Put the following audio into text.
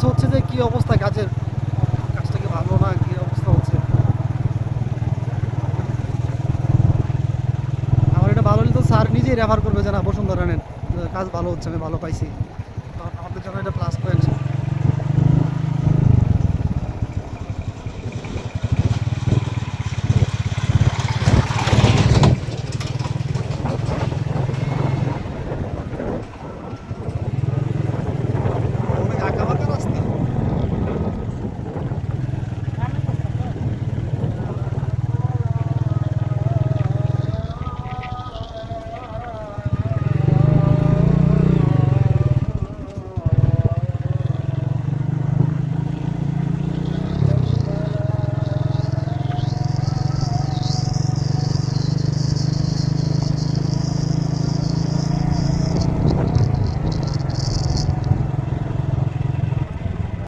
কাছে হচ্ছে যে, কি অবস্থা? কাজের কাজটা কি ভালো না? কি অবস্থা হচ্ছে? আমার এটা ভালো হলে তো স্যার নিজেই রেফার করবে যে, না, বসুন্ধরা কাজ ভালো হচ্ছে, আমি ভালো পাইছি। আমাদের জন্য এটা প্লাস পয়েন্ট